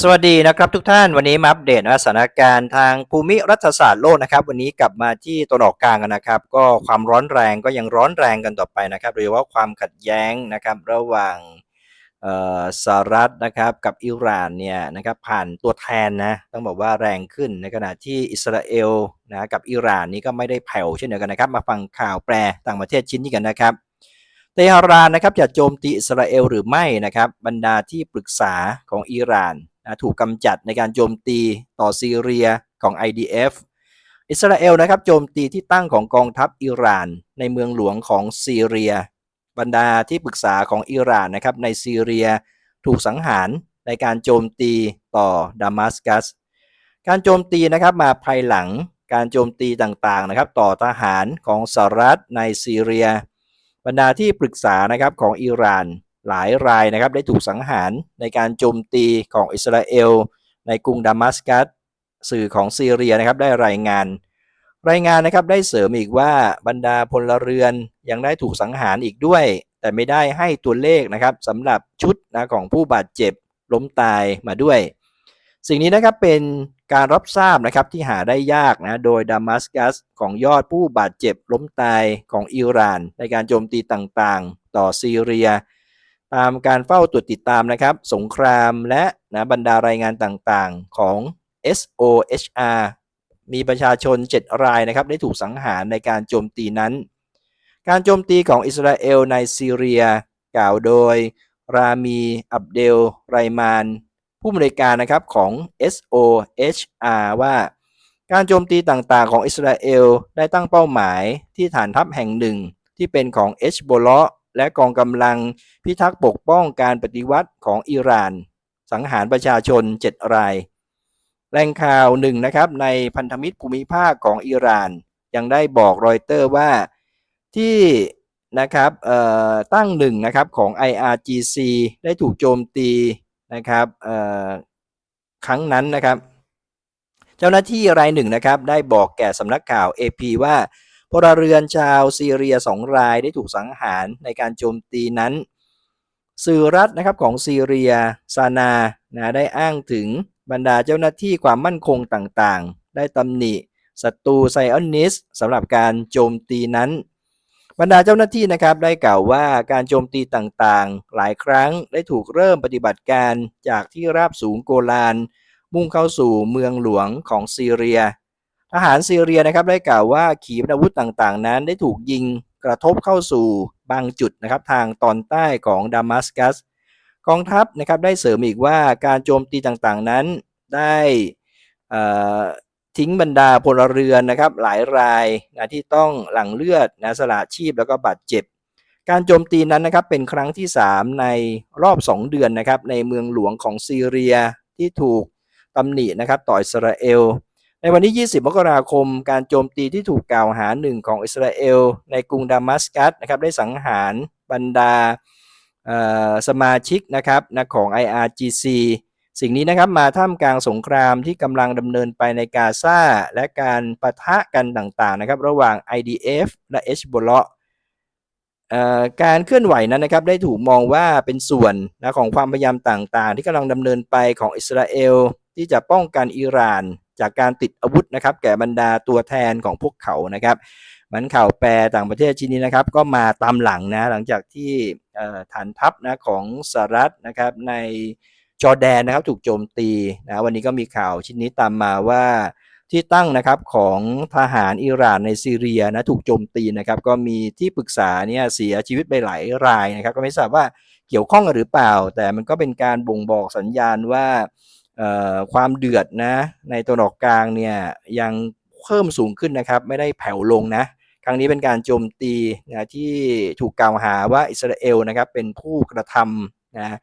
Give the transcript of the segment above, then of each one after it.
สวัสดีนะครับทุกท่านวันนี้มาอัปเดตนะสถานการณ์ทางภูมิรัฐศาสตร์โลกนะครับ วันนี้กลับมาที่ตะวันออกกลางกันนะครับ ก็ความร้อนแรงก็ยังร้อนแรงกันต่อไปนะครับโดยเฉพาะความขัดแย้งนะครับระหว่างสหรัฐนะครับกับอิหร่านเนี่ยนะครับผ่านตัวแทนนะต้องบอกว่าแรงขึ้นในขณะที่อิสราเอลนะกับอิหร่านนี้ก็ไม่ได้แผ่วเช่นเดียวกันนะครับ มาฟังข่าวแปรต่างประเทศชิ้นนี้กันนะครับเตหะรานนะครับจะโจมตีอิสราเอลหรือไม่นะครับบรรดาที่ปรึกษาของอิหร่าน นะถูกกำจัดในการโจมตีต่อซีเรียของ IDF อิสราเอลนะครับโจมตีที่ตั้งของกองทัพอิหร่าน ในเมืองหลวงของซีเรีย บรรดาที่ปรึกษาของอิหร่านนะครับในซีเรียถูกสังหารในการโจมตีต่อดามัสกัส การโจมตีนะครับมาภายหลังการโจมตีต่างๆนะครับต่อทหารของสหรัฐในซีเรีย บรรดาที่ปรึกษานะครับของอิหร่าน หลายรายนะครับได้ถูกสังหารในการโจมตีของอิสราเอล ในกรุงดามัสกัสสื่อของซีเรียนะครับได้รายงาน รายงานนะครับได้เสริมอีกว่าบรรดาพลเรือนยังได้ถูกสังหารอีกด้วย แต่ไม่ได้ให้ตัวเลขนะครับสำหรับชุดนะของผู้บาดเจ็บล้มตายมาด้วย สิ่งนี้นะครับเป็นการรับทราบนะครับที่หาได้ยากนะโดยดามัสกัสของยอดผู้บาดเจ็บล้มตายของอิหร่าน ในการโจมตีต่างๆ ต่อซีเรีย ตามการเฝ้าตรวจติดตามนะครับ สงครามและนะบรรดารายงานต่างๆของ SOHR มีประชาชน 7 รายนะครับ ได้ถูกสังหารในการโจมตีนั้น การโจมตีของอิสราเอลในซีเรีย กล่าวโดย รามีอับเดลไรมาน ผู้อำนวยการนะครับของ SOHR ว่าการโจมตีต่างๆของอิสราเอลได้ตั้งเป้าหมายที่ฐานทัพแห่งหนึ่งที่เป็นของเอชโบล และกองกำลังพิทักษ์ปกป้องการปฏิวัติของอิหร่าน สังหารประชาชน 7 ราย แหล่งข่าวหนึ่งนะครับในพันธมิตรภูมิภาคของอิหร่าน ยังได้บอกรอยเตอร์ว่าที่นะครับตั้งหนึ่งนะครับของ IRGC ได้ถูกโจมตีนะครับครั้งนั้นนะครับ เจ้าหน้าที่รายหนึ่งนะครับ ได้บอกแก่สำนักข่าว AP ว่า พลเรือนชาวซีเรียสองรายได้ถูกสังหารในการโจมตีนั้น สื่อรัฐนะครับของซีเรียซานานะได้อ้างถึงบรรดาเจ้าหน้าที่ความมั่นคงต่างๆ ได้ตำหนิศัตรูไซออนนิสสำหรับการโจมตีนั้น บรรดาเจ้าหน้าที่นะครับได้กล่าวว่าการโจมตีต่างๆ หลายครั้งได้ถูกเริ่มปฏิบัติการจากที่ราบสูงโกลาน มุ่งเข้าสู่เมืองหลวงของซีเรีย ทหารซีเรียนะครับได้กล่าวว่าขีปนาวุธต่างๆ นั้นได้ถูกยิงกระทบเข้าสู่บางจุดนะครับทางตอนใต้ของดามัสกัส กองทัพนะครับได้เสริมอีกว่าการโจมตีต่างๆนั้นได้ทิ้งบรรดาพลเรือนนะครับหลายรายนะที่ต้องหลั่งเลือดนะสละชีพแล้วก็บาดเจ็บ การโจมตีนั้นนะครับเป็นครั้งที่ 3 ในรอบ 2 เดือนนะครับในเมืองหลวงของซีเรียที่ถูกตำหนินะครับต่ออิสราเอล ในวันที่ 20 มกราคม การโจมตีที่ถูกกล่าวหาหนึ่งของอิสราเอล ในกรุงดามัสกัสนะครับได้สังหารบรรดาสมาชิกนะครับนะของ IRGC สิ่งนี้นะครับมาท่ามกลางสงครามที่กำลังดำเนินไปในกาซาและการปะทะกันต่างๆนะครับระหว่าง IDF และ h b o l a h การเคลื่อนไหวนั้นนะครับได้ถูกมองว่าเป็นส่วนนะของความพยายามต่างๆ ที่กำลังดำเนินไปของอิสราเอล ที่จะป้องกันอิหร่าน จากการติดอาวุธนะครับแก่บรรดาตัวแทนของพวกเขานะครับมันข่าวแปรต่างประเทศชิ้นนี้นะครับก็มาตามหลังนะหลังจากที่ฐานทัพนะของสหรัฐนะครับในจอแดนนะครับถูกโจมตีนะวันนี้ก็มีข่าวชิ้นนี้ตามมาว่าที่ตั้งนะครับของทหารอิหร่านในซีเรียนะถูกโจมตีนะครับก็มีที่ปรึกษาเนี่ยเสียชีวิตไปหลายรายนะครับก็ไม่ทราบว่าเกี่ยวข้องหรือเปล่า แต่มันก็เป็นการบ่งบอกสัญญาณว่า ความเดือดนะในตัวออกกลางเนี่ยยังเพิ่มสูงขึ้นนะครับ ไม่ได้แผ่วลงนะครั้งนี้เป็นการโจมตีนะที่ถูกกล่าวหาว่าอิสราเอลนะครับเป็นผู้กระทำนะ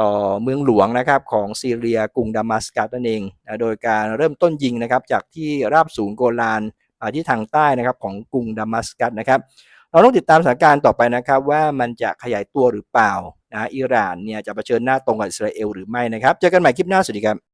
ต่อเมืองหลวงนะครับของซีเรียกรุงดามัสกัสนั่นเองนะโดยการเริ่มต้นยิงนะครับจากที่ราบสูงโกลานที่ทางใต้นะครับของกรุงดามัสกัสนะครับ เราต้องติดตามสถานการณ์ต่อไปนะครับว่ามันจะขยายตัวหรือเปล่านะอิหร่านเนี่ยจะเผชิญหน้าตรงกับอิสราเอลหรือไม่นะครับ เจอกันใหม่คลิปหน้าสวัสดีครับ